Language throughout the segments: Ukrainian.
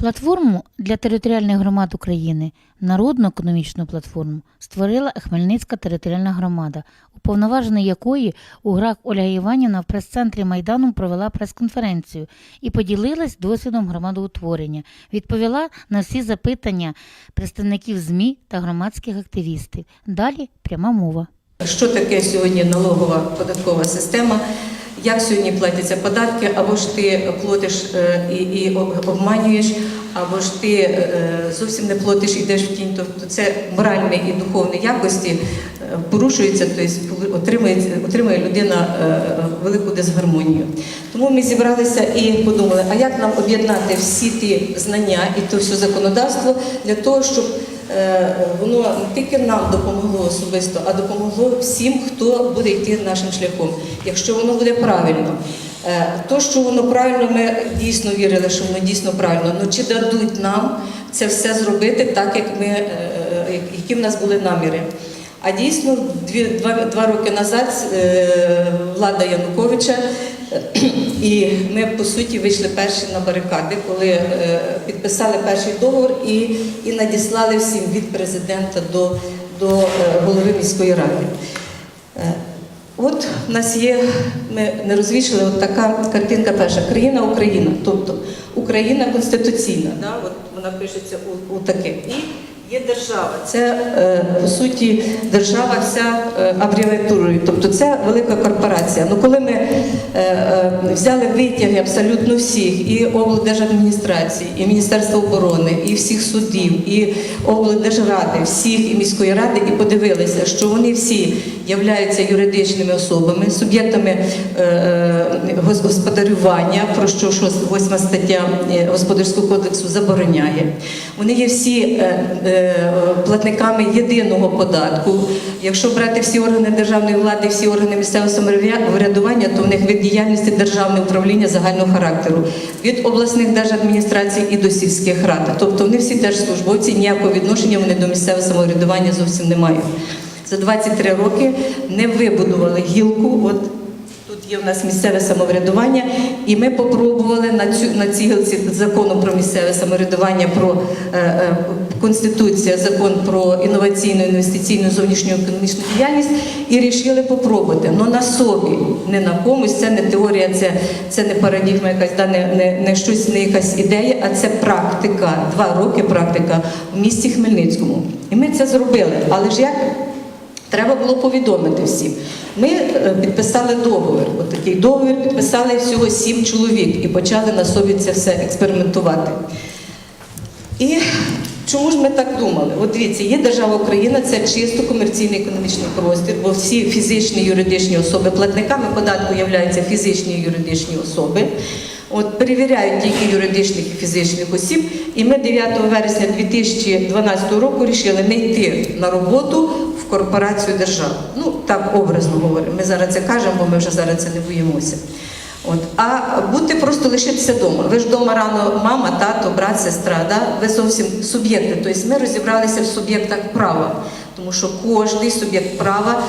Платформу для територіальних громад України, народну економічну платформу, створила Хмельницька територіальна громада, уповноважена якої у грах Ольга Іванівна в прес-центрі Майдану провела прес-конференцію і поділилась досвідом громадоутворення, відповіла на всі запитання представників ЗМІ та громадських активістів. Далі пряма мова. Що таке сьогодні налогова податкова система? Як сьогодні платяться податки, або ж ти платиш е, і, і обманюєш, або ж ти е, зовсім не платиш, йдеш в тінь. Тобто це моральні і духовні якості е, порушуються, тобто отримує, отримує людина е, велику дисгармонію. Тому ми зібралися і подумали, а як нам об'єднати всі ті знання і то все законодавство для того, щоб е, воно не тільки нам допомогло особисто, а допомогло всім, хто буде йти нашим шляхом, якщо воно буде правильно. Е, То, що воно правильно, ми дійсно вірили, що воно дійсно правильно. Ну чи дадуть нам це все зробити так, як ми, е, е, які в нас були наміри? А дійсно, два, два роки назад е, влада Януковича, е, і ми по суті вийшли перші на барикади, коли е, підписали перший договор і, і надіслали всім від президента до, до е, голови міської ради. Е, От в нас є, ми не розвішали, от така картинка перша. Країна Україна, тобто Україна конституційна, да? от вона пишеться у, у таке. І є держава. Це е, по суті держава вся е, абревіатурою, тобто це велика корпорація. Ну коли ми е, взяли витяги абсолютно всіх, і облдержадміністрації, і Міністерства оборони, і всіх судів, і облдержради, всіх і міської ради, і подивилися, що вони всі являються юридичними особами, суб'єктами е, е, гос- господарювання, про що, що 8 стаття е, Господарського кодексу забороняє. Вони є всі платниками єдиного податку. Якщо брати всі органи державної влади, всі органи місцевого самоврядування, то в них від діяльності державне управління загального характеру, від обласних держадміністрацій і до сільських рад. Тобто вони всі держслужбовці, ніякого відношення вони до місцевого самоврядування зовсім не мають. За 23 роки не вибудували гілку. От тут є в нас місцеве самоврядування, і ми попробували на цю на цій гілці закону про місцеве самоврядування, про е, е, конституція, закон про інноваційну інвестиційну зовнішню економічну діяльність, і рішили попробувати. Ну на собі, не на комусь. Це не теорія, це, це не парадігма, якась да, не, не, не щось, не якась ідея, а це практика. Два роки практика в місті Хмельницькому. І ми це зробили. Але ж як? Треба було повідомити всім. Ми е, підписали договір. От договір підписали всього сім чоловік і почали на собі це все експериментувати. І чому ж ми так думали? От дивіться, є держава Україна, це чисто комерційний економічний простір, бо всі фізичні юридичні особи, платниками податку являються фізичні і юридичні особи. От перевіряють тільки юридичних і фізичних осіб. І ми 9 вересня 2012 року рішили не йти на роботу в корпорацію держави. Ну так образно говоримо. Ми зараз це кажемо, бо ми вже зараз це не боїмося. От. А бути просто лишитися вдома. Ви ж вдома рано мама, тато, брат, сестра, да? ви зовсім суб'єкти. Тобто ми розібралися в суб'єктах права, тому що кожний суб'єкт права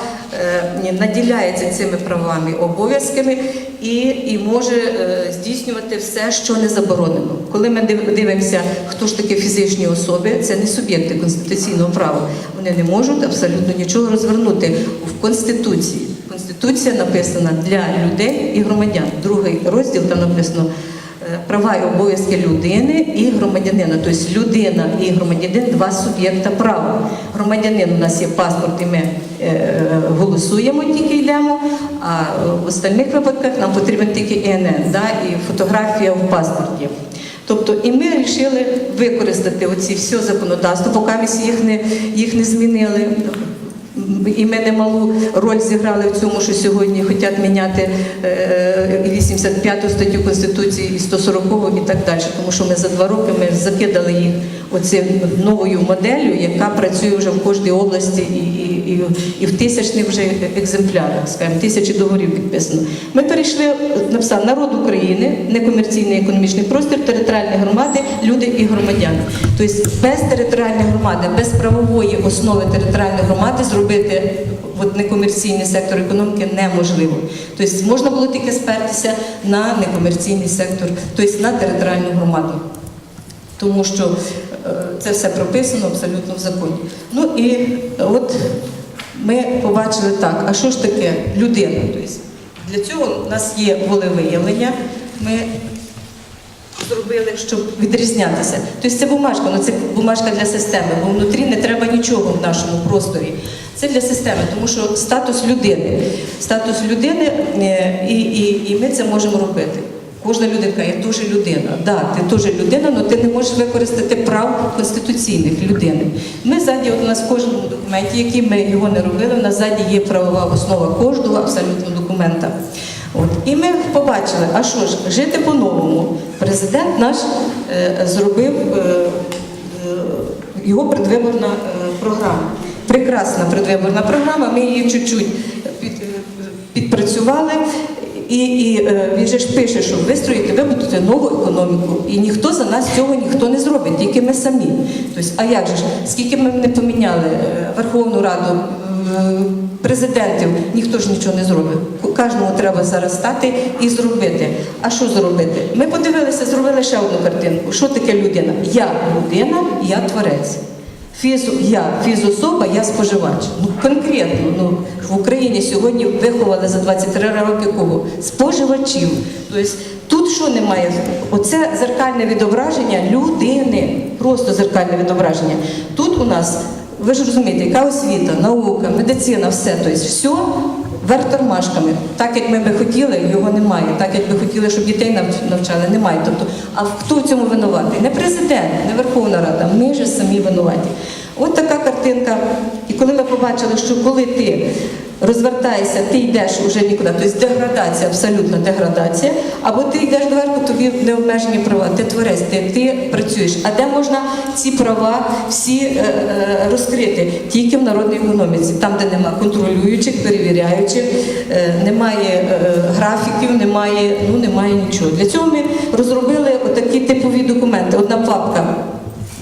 е, наділяється цими правами обов'язками і, і може е, здійснювати все, що не заборонено. Коли ми див- дивимося, хто ж такі фізичні особи, це не суб'єкти конституційного права. Вони не можуть абсолютно нічого розвернути в Конституції. Конституція написана для людей і громадян. Другий розділ там написано е, права і обов'язки людини і громадянина. Тобто людина і громадянин два суб'єкта права. Громадянин у нас є паспорт, і ми е, голосуємо, тільки йдемо. А в остальних випадках нам потрібен тільки ІНН, да, і фотографія в паспорті. Тобто і ми вирішили використати оці все законодавство, поки ми їх не, їх не змінили. І ми немалу роль зіграли в цьому, що сьогодні хочуть міняти е, і 85 статтю Конституції і 140 і так далі. Тому що ми за два роки ми закидали їх оцим новою моделлю, яка працює вже в кожній області і, і, і, в тисячних вже екземплярах, скажімо, тисячі договорів підписано. Ми перейшли, написали народ України, некомерційний економічний простір, територіальні громади, люди і громадяни. Тобто без територіальної громади, без правової основи територіальної громади зробити от некомерційний сектор економіки неможливо. Тобто можна було тільки спертися на некомерційний сектор, тобто на територіальну громаду. тому що е, це все прописано абсолютно в законі. Ну і от ми побачили так, а що ж таке людина? Тобто для цього у нас є волевиявлення. Ми зробили, щоб відрізнятися. Тобто це бумажка, ну це бумажка для системи, бо внутрі не треба нічого в нашому просторі. Це для системи, тому що статус людини. Статус людини, е, і, і, і ми це можемо робити. Кожна людинка, я теж людина. Да, ти теж людина, але ти не можеш використати прав конституційних людини. Ми ззаді, от у нас в кожному документі, який ми його не робили, у нас ззаді є правова основа кожного абсолютно документа. От. І ми побачили, а що ж, жити по-новому. Президент наш е, зробив е, е, його предвиборна е, програма. Прекрасна предвиборна програма, ми її чуть-чуть е, підпрацювали. І, і е, він же ж пише, що вистроїти, вибудувати нову економіку. І ніхто за нас цього ніхто не зробить, тільки ми самі. Тобто, а як же ж, скільки ми не поміняли е, Верховну Раду, президентів, ніхто ж нічого не зробив. Кожному треба зараз стати і зробити. А що зробити? Ми подивилися, зробили ще одну картинку. Що таке людина? Я людина, я творець. Фізу, я фізособа, я споживач. Ну конкретно, ну в Україні сьогодні виховали за 23 роки кого? Споживачів. Тобто тут що немає? Оце зеркальне відображення людини. Просто зеркальне відображення. Тут у нас, ви ж розумієте, яка освіта, наука, медицина, все. Тобто все вверх. Так як ми би хотіли, його немає. Так як би хотіли, щоб дітей навчали, немає. Тобто, а хто в цьому винуватий? Не президент, не Верховна Рада, ми ж самі винуваті. От така картинка. І коли ми побачили, що коли ти розвертаєшся, ти йдеш уже нікуди, тобто деградація, абсолютна деградація, або ти йдеш доверху, тобі необмежені права, ти творець, ти, ти працюєш. А де можна ці права всі е, е, розкрити? Тільки в народній економіці, там, де нема контролюючих, перевіряючих, е, немає е, графіків, немає, ну, немає нічого. Для цього ми розробили отакі типові документи. Одна папка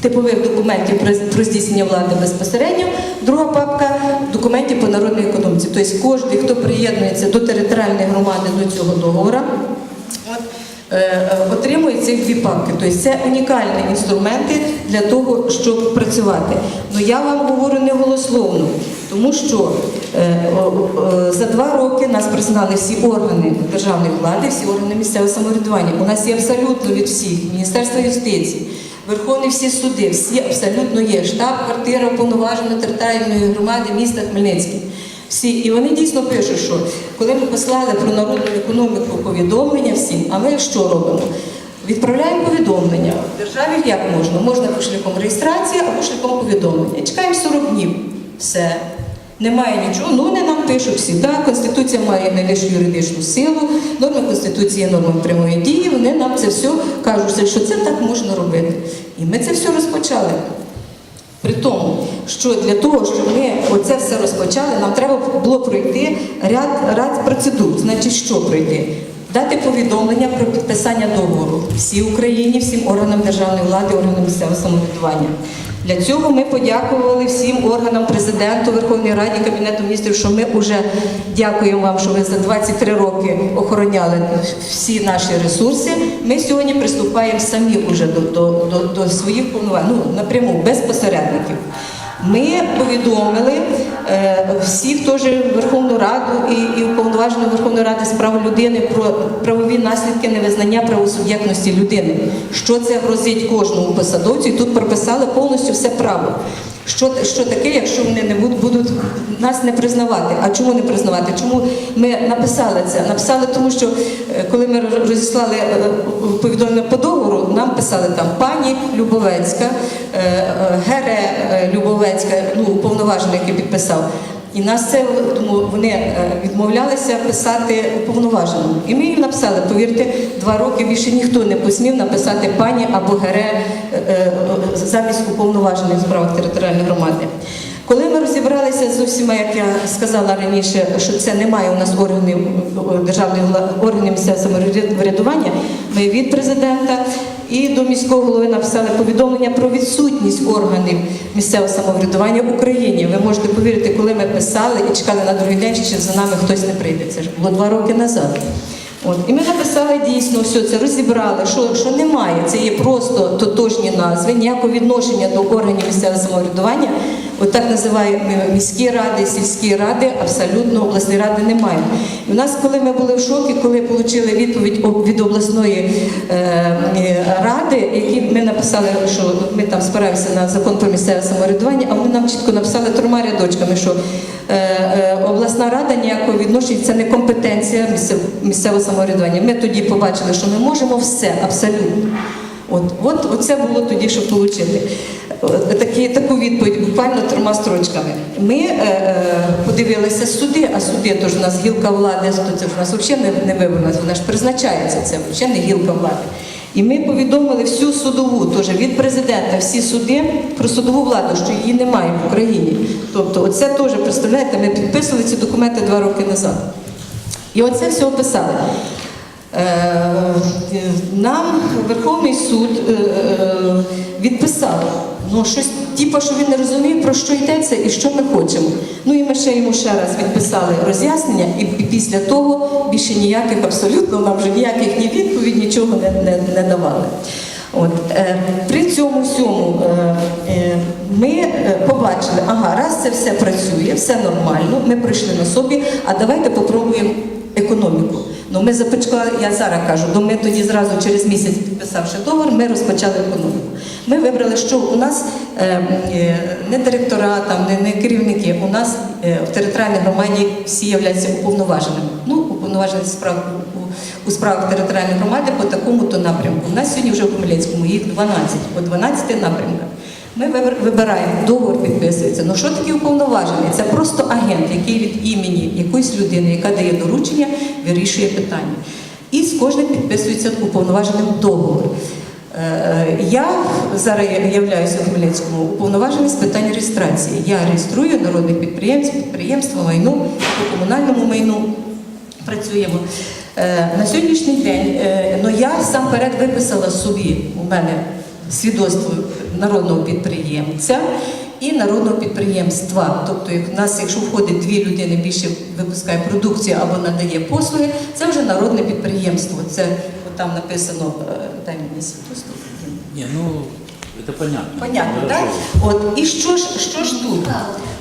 типових документів про, здійснення влади безпосередньо, друга папка документів по народній економіці. Тобто кожен, хто приєднується до територіальної громади до цього договору, е, е, отримує ці дві папки. Тобто це унікальні інструменти для того, щоб працювати. Ну я вам говорю не голословно, тому що е, о, за два роки нас признали всі органи державної влади, всі органи місцевого самоврядування. У нас є абсолютно від всіх Міністерство юстиції. Верховні всі суди, всі абсолютно є. Штаб, квартира уповноваженої територіальної громади міста Хмельницький. Всі, і вони дійсно пишуть, що коли ми послали про народну економіку повідомлення всім, а ми що робимо? Відправляємо повідомлення. В державі як можна? Можна шляхом реєстрації або шляхом повідомлення. Чекаємо 40 днів. Все. Немає нічого, ну вони нам пишуть всі. Так, Конституція має найвищу юридичну силу, норми Конституції є нормами прямої дії, вони нам це все кажуть, що це так можна робити. І ми це все розпочали. При тому, що для того, щоб ми оце все розпочали, нам треба було пройти ряд, ряд процедур. Значить, що пройти? Дати повідомлення про підписання договору всій Україні, всім органам державної влади, органам місцевого самоврядування. Для цього ми подякували всім органам президенту, Верховної Раді, Кабінету міністрів, що ми вже дякуємо вам, що ви за 23 роки охороняли всі наші ресурси. Ми сьогодні приступаємо самі вже до, до, до, до своїх повноважень, ну, напряму, без посередників. Ми повідомили е, всіх теж Верховну Раду і, і уповноважену Верховної Ради з прав людини про правові наслідки невизнання правосуб'єктності людини. Що це грозить кожному посадовцю? І тут прописали повністю все право. Що, що таке, якщо вони не будуть, будуть нас не признавати? А чому не признавати? Чому ми написали це? Написали, тому що е, коли ми розіслали е, повідомлення по договору, нам писали там пані Любовецька, е, е, Гере е, Любовецька, ну уповноважений, який підписав. І нас це тому вони е, відмовлялися писати уповноваженому. І ми їм написали, повірте, два роки більше ніхто не посмів написати пані або гере е, е, замість уповноважених справах територіальної громади. Коли ми розібралися з усіма, як я сказала раніше, що це немає у нас органів державної органів місцевого самоврядування, ми від президента і до міського голови написали повідомлення про відсутність органів місцевого самоврядування в Україні. Ви можете повірити, коли ми писали і чекали на другий день, чи за нами хтось не прийде. Це ж було два роки назад. От. І ми написали дійсно все це, розібрали, що, що немає. Це є просто тотожні назви, ніякого відношення до органів місцевого самоврядування. От так називаємо міські ради, сільські ради, абсолютно обласні ради немає. У нас, коли ми були в шокі, коли отримали відповідь від обласної е, е, ради, які ми написали, що ми там спираємося на закон про місцеве самоврядування, а вони нам чітко написали трьома рядочками, що е, е, обласна рада ніякого відношення, це не компетенція місцевого самоврядування. Ми тоді побачили, що ми можемо все абсолютно. От, от, оце було тоді, щоб отримати такі, таку відповідь, буквально трьома строчками. Ми е, е, подивилися суди, а суди то ж у нас гілка влади, то це ж у нас взагалі не, не виборна, вона ж призначається, це взагалі не гілка влади. І ми повідомили всю судову, теж від президента, всі суди про судову владу, що її немає в Україні. Тобто, оце теж, представляєте, ми підписували ці документи два роки назад. І оце все описали. Е, Нам Верховний суд е, е, відписав, ну щось типу, що він не розуміє, про що йдеться і що ми хочемо. Ну і ми ще йому ще раз відписали роз'яснення, і, після того більше ніяких, абсолютно нам вже ніяких ні відповідь, нічого не, не, не давали. От, при цьому всьому ми побачили, ага, раз це все працює, все нормально, ми пройшли на собі, а давайте попробуємо економіку. Ну ми започали, я зараз кажу, ну ми тоді зразу через місяць підписавши договор, ми розпочали економіку. Ми вибрали, що у нас е, е, не директора, там, не, не керівники, у нас е, в територіальній громаді всі являються уповноваженими. Ну, уповноважені справ у справах територіальної громади по такому-то напрямку. У нас сьогодні вже в Хмельницькому їх 12, по 12 напрямках. Ми вибираємо, договор підписується. Ну що таке уповноважений? Це просто агент, який від імені якоїсь людини, яка дає доручення, вирішує питання. І з кожним підписується уповноваженим договор. Е, Я зараз являюся в Хмельницькому уповноважений з питань реєстрації. Я реєструю народних підприємств, підприємства, майно по комунальному майну працюємо. Е, На сьогоднішній день е, ну, я сам перед виписала собі у мене свідоцтво народного підприємця і народного підприємства. Тобто, як у нас, якщо входить дві людини, більше випускає продукцію або надає послуги, це вже народне підприємство. Це от там написано, е, дай мені свідоцтво. Не, ну, это понятно. Понятно, так? От і що ж, що ж тут?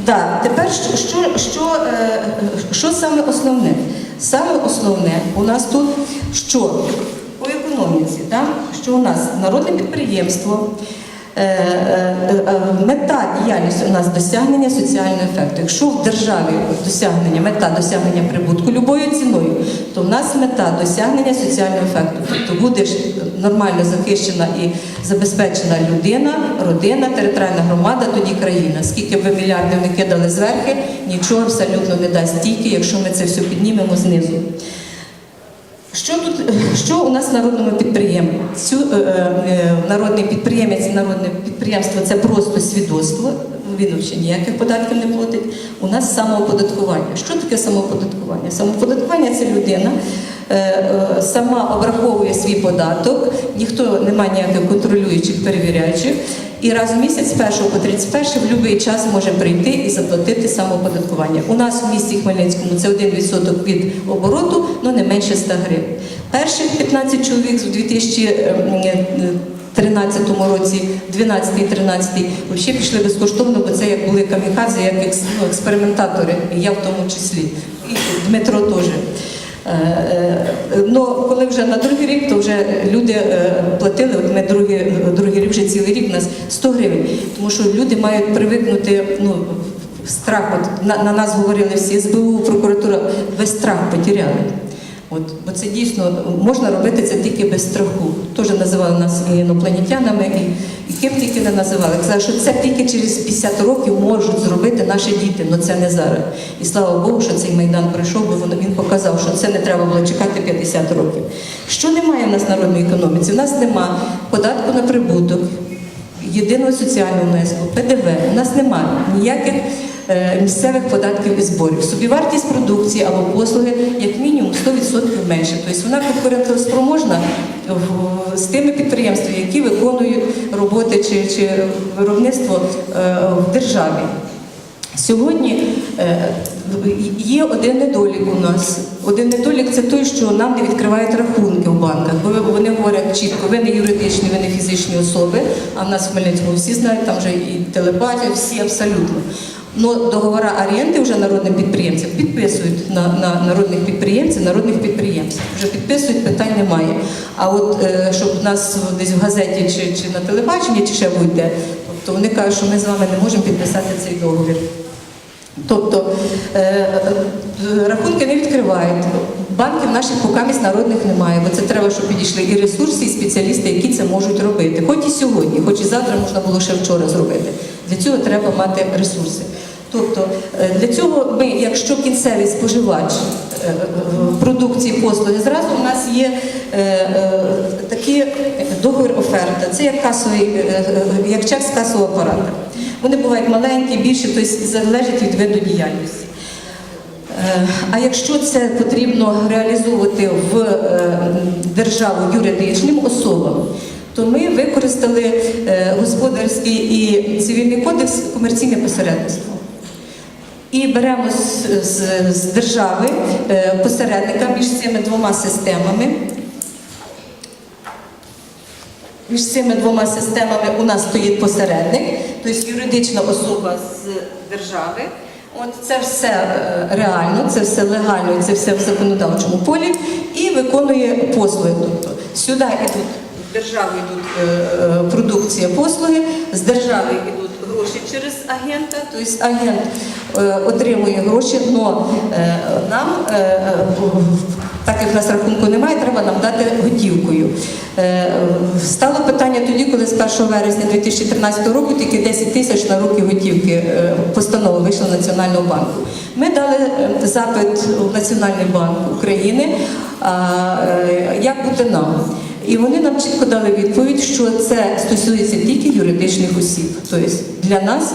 Да, тепер що, що, що, е, що саме основне? Саме основне у нас тут що? Економіці, так? що у нас народне підприємство. е, е, е, Мета діяльності у нас досягнення соціального ефекту. Якщо в державі досягнення, мета досягнення прибутку любою ціною, то в нас мета досягнення соціального ефекту. Тобто буде нормально захищена і забезпечена людина, родина, територіальна громада, тоді країна. Скільки ви мільярдів не кидали зверхи, нічого абсолютно не дасть тільки, якщо ми це все піднімемо знизу. Що тут, що у нас в народному підприємцю? Е, е, Народний підприємець, і народне підприємство це просто свідоцтво. Він взагалі ніяких податків не платить. У нас самооподаткування. Що таке самооподаткування? Самооподаткування це людина е, е, сама обраховує свій податок, ніхто немає ніяких контролюючих, перевіряючих. І раз в місяць, з 1 по 31, в будь-який час може прийти і заплатити самооподаткування. У нас в місті Хмельницькому це 1% від обороту, ну не менше 100 гривень. Перших 15 чоловік в 2013 році, 12-13, взагалі пішли безкоштовно, бо це як були камікадзе, як ну, експериментатори, я в тому числі. І Дмитро теж. Е, е, Ну, коли вже на другий рік, то вже люди е, платили, от ми другий, другий рік, вже цілий рік у нас 100 гривень, тому що люди мають привикнути, ну, страх, от на, на нас говорили всі СБУ, прокуратура, весь страх потеряли. От, бо це дійсно можна робити це тільки без страху. Теж називали нас і інопланетянами, і, і ким тільки не називали. Казали, що це тільки через 50 років можуть зробити наші діти, але це не зараз. І слава Богу, що цей майдан пройшов, бо він показав, що це не треба було чекати 50 років. Що немає в нас в народній економіці? У нас нема податку на прибуток, єдиного соціального внеску, ПДВ. У нас немає ніяких місцевих податків і зборів. Собівартість продукції або послуги як мінімум 100% менше. Тобто вона конкурентоспроможна з тими підприємствами, які виконують роботи чи, чи виробництво е, в державі. Сьогодні е, є один недолік у нас. Один недолік це той, що нам не відкривають рахунки в банках. Бо вони говорять чітко, ви не юридичні, ви не фізичні особи. А в нас в Хмельницькому всі знають, там вже і телебачать, всі абсолютно. Но договори оренди вже народним підприємцям підписують на, на народних підприємців, народних підприємців. Вже підписують, питань немає. А от е, щоб нас десь в газеті чи, чи на телебаченні, чи ще будь-де, тобто вони кажуть, що ми з вами не можемо підписати цей договір. Тобто е, е, рахунки не відкривають. Банків наших поки місць народних немає, бо це треба, щоб підійшли і ресурси, і спеціалісти, які це можуть робити. Хоч і сьогодні, хоч і завтра можна було ще вчора зробити. Для цього треба мати ресурси. Тобто е, для цього ми, якщо кінцевий споживач продукції послуги, зразу у нас є е, договір оферта. Це як касовий, як чек касового апарата. Вони бувають маленькі, більші, тобто залежить від виду діяльності. Е, А якщо це потрібно реалізовувати в е, державу юридичним особам, то ми використали е, господарський і цивільний кодекс комерційне посередництво. І беремо з, з, з держави посередника між цими двома системами. Між цими двома системами у нас стоїть посередник, тобто юридична особа з держави. От це все е, реально, це все легально, це все в законодавчому полі і виконує послуги. Тобто сюди йдуть держави йдуть е, е, продукція послуги, з держави йдуть гроші через агента, тобто агент отримує гроші, але нам, е, так як в нас рахунку немає, треба нам дати готівкою. Е, Стало питання тоді, коли з 1 вересня 2013 року тільки 10 тисяч на руки готівки е, постанова вийшла Національного банку. Ми дали е, запит в Національний банк України, як бути нам. І вони нам чітко дали відповідь, що це стосується тільки юридичних осіб. Тобто для нас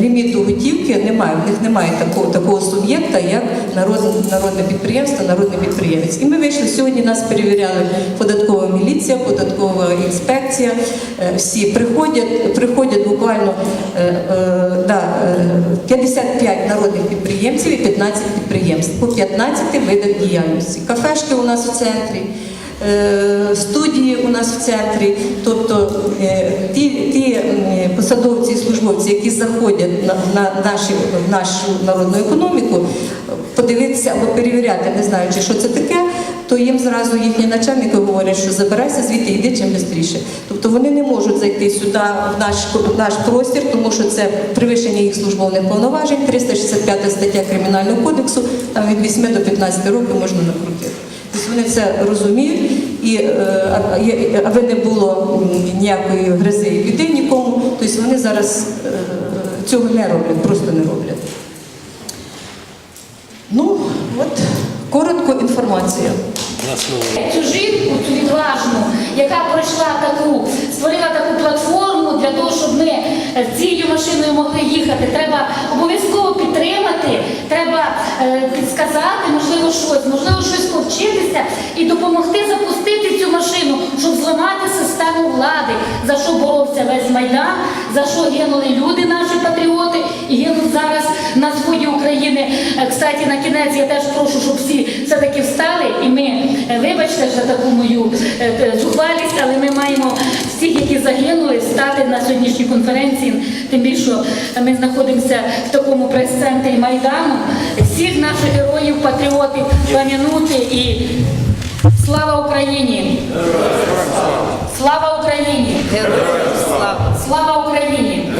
ліміту готівки немає, в них немає такого, такого суб'єкта, як народ, народне підприємство, народний підприємець. І ми вийшли сьогодні, нас перевіряли податкова міліція, податкова інспекція. Е, Всі приходять, приходять буквально е, е, да, е, 55 народних підприємців і 15 підприємств по 15 видах діяльності. Кафешки у нас в центрі. Е, студії у нас в центрі, тобто е, ті, ті посадовці і службовці, які заходять на, на наші, в нашу народну економіку, подивитися або перевіряти, не знаючи, що це таке, то їм зразу їхні начальники говорять, що забирайся звідти, йди чим швидше. Тобто вони не можуть зайти сюди в наш, в наш простір, тому що це перевищення їх службових повноважень, 365 стаття Кримінального кодексу, там від 8 до 15 років можна накрутити. Тобто вони це розуміють, і е, аби не було ніякої гризи і біди нікому, тобто вони зараз е, цього не роблять, просто не роблять. Ну, от коротко інформація. Цю жінку, цю відважну, яка пройшла таку, створила таку платформу для того, щоб ми цією машиною могли їхати. Треба обов'язково підтримати, треба е, сказати, можливо, щось, можливо, щось повчитися і допомогти запустити цю машину, щоб зламати систему влади, за що боровся весь майдан, за що гинули люди, наші патріоти, і гинуть зараз на сході України. Е, Кстати, на кінець я теж прошу, щоб всі все-таки встали, і ми, е, вибачте за таку мою е, зухвалість, але ми маємо всіх, які загинули, встати на сьогоднішній конференції. Тим більше ми знаходимося в такому прес-центрі Майдану. Всіх наших героїв, патріотів пам'янути і слава Україні! Слава Україні! Слава Слава Україні!